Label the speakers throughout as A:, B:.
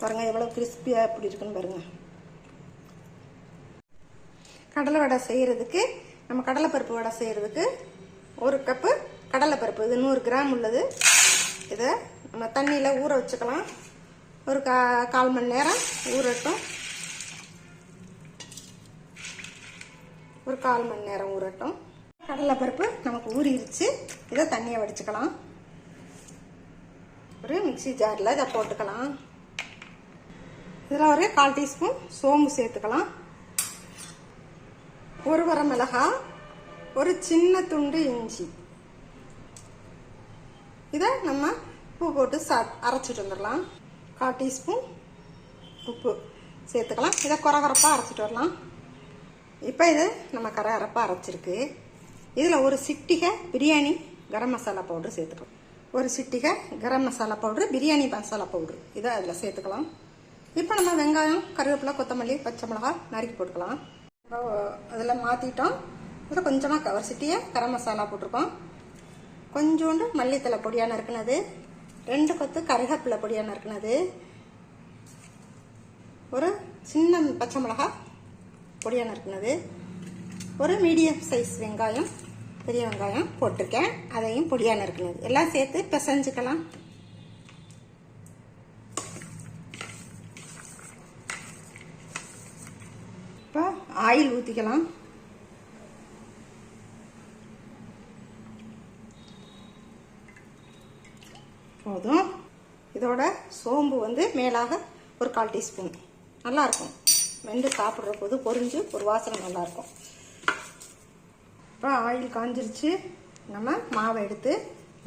A: பாருங்கள் எவ்வளோ கிறிஸ்பியாக எப்படி இருக்குன்னு பாருங்கள் கடலை வடை செய்கிறதுக்கு நம்ம கடலைப்பருப்பு வடை செய்கிறதுக்கு ஒரு கப்பு கடலைப்பருப்பு. இது நூறு கிராம் உள்ளது. இதை நம்ம தண்ணியில் ஊற வச்சுக்கலாம். ஒரு கா கால் மணி நேரம் ஊறட்டும். ஒரு கால் மணி நேரம் ஊறட்டும். கடலைப்பருப்பு நமக்கு ஊறிடுச்சு. இதை தண்ணியை வடிச்சுக்கலாம். ஒரு மிக்சி ஜாரில் இதை போட்டுக்கலாம். இதில் ஒரு கால் டீஸ்பூன் சோம்பு சேர்த்துக்கலாம். ஒரு வர மிளகாய் ஒரு சின்ன துண்டு இஞ்சி. இதை நம்ம உப்பு போட்டு சா அரைச்சிட்டு வந்துடலாம். கால் டீஸ்பூன் உப்பு சேர்த்துக்கலாம். இதை குறகுறப்பாக அரைச்சிட்டு வரலாம். இப்போ இது நம்ம கரகரப்பாக அரைச்சிருக்கு. இதில் ஒரு சிட்டிகை பிரியாணி கரம் மசாலா பவுடர் சேர்த்துக்கலாம். ஒரு சிட்டிகை கரம் மசாலா பவுட்ரு பிரியாணி மசாலா பவுட்ரு. இதை அதில் சேர்த்துக்கலாம். இப்போ நம்ம வெங்காயம் கருவேப்பிலை கொத்தமல்லி பச்சை மிளகாய் நறுக்கி போட்டுக்கலாம். அதில் மாற்றிட்டோம் அதில் கொஞ்சமாக ஒரு சிட்டியை கரம் மசாலா போட்டிருக்கோம். கொஞ்சோண்டு மல்லித்தலை பொடியாக நறுக்கினது. ரெண்டு கொத்து கருவேப்பிலை பொடியாக நறுக்குனது. ஒரு சின்ன பச்சை மிளகாய் பொடியாக நறுக்கினது. ஒரு மீடியம் சைஸ் வெங்காயம் பெரிய வெங்காயம் போட்டிருக்கேன். அதையும் பொடியாக நறுக்கினது. எல்லாம் சேர்த்து பிசைஞ்சுக்கலாம் இப்போ ஆயில் ஊற்றிக்கலாம் போதும். இதோட சோம்பு வந்து மேலாக ஒரு கால் டீஸ்பூன். நல்லாயிருக்கும் வெந்து சாப்பிட்ற போது பொரிஞ்சு ஒரு வாசனை நல்லாயிருக்கும் இப்போ ஆயில் காஞ்சிருச்சு. நம்ம மாவை எடுத்து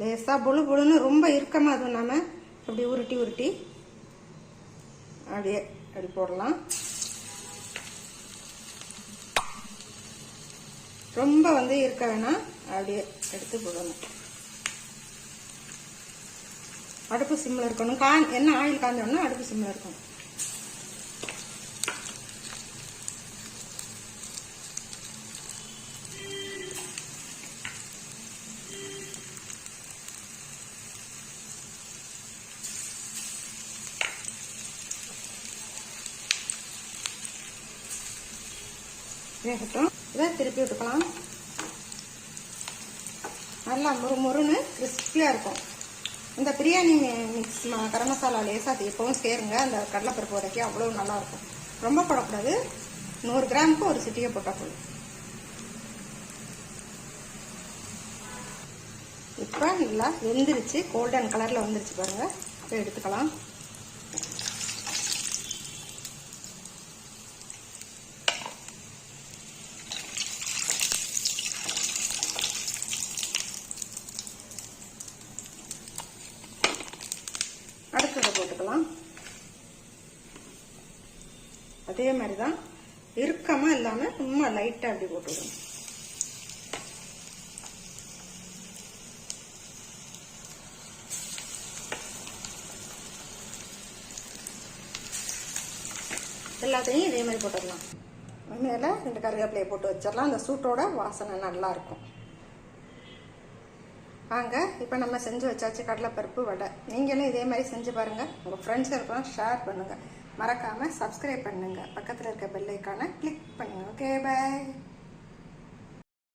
A: லேசாக பொழு பொழுன்னு ரொம்ப இறுக்கமாக அதுவும் நம்ம அப்படி உருட்டி உருட்டி அப்படியே அப்படி போடலாம். ரொம்ப வந்து இருக்க வேணாம். அப்படியே எடுத்து போடணும். அடுப்பு சிம்மில் இருக்கணும். கா என்ன ஆயில் காஞ்சோம்னா அடுப்பு சிம்மில் இருக்கணும். வேகட்டும். இதை திருப்பி விட்டுக்கலாம் நல்லா முறு முறுன்னு கிறிஸ்பியாக இருக்கும். இந்த பிரியாணி மிக்ஸ் ம- கரம் மசாலா லேசாக அது எப்பவும் சேருங்க. அந்த கடலைப்பருப்பு வரைக்கும் அவ்வளோ நல்லாயிருக்கும் ரொம்ப போடக்கூடாது. நூறு கிராமுக்கு ஒரு சிட்டிகை போட்டால் போதும். இப்போ நல்லா வெந்துருச்சு. கோல்டன் கலரில் வந்துருச்சு பாருங்கள் எடுத்துக்கலாம் அடுத்ததை போட்டுக்கலாம் அதே மாதிரி தான் இறுக்கமாக இல்லாமல் சும்மா லைட்டாக அப்படி போட்டுவிடணும் எல்லாத்தையும் இதே மாதிரி போட்டுடலாம் மேலே ரெண்டு கருவேப்பிலையை போட்டு வச்சிடலாம். அந்த சூட்டோட வாசனை நல்லா இருக்கும். வாங்க இப்போ நம்ம செஞ்சு வச்சாச்சு கடலைப்பருப்பு வடை. நீங்களும் இதே மாதிரி செஞ்சு பாருங்கள் உங்கள் இருக்கலாம் ஷேர் பண்ணுங்கள் மறக்காமல் சப்ஸ்கிரைப் பண்ணுங்கள் பக்கத்தில் இருக்க பெல்லைக்கான கிளிக் பண்ணுங்கள் ஓகே பாய்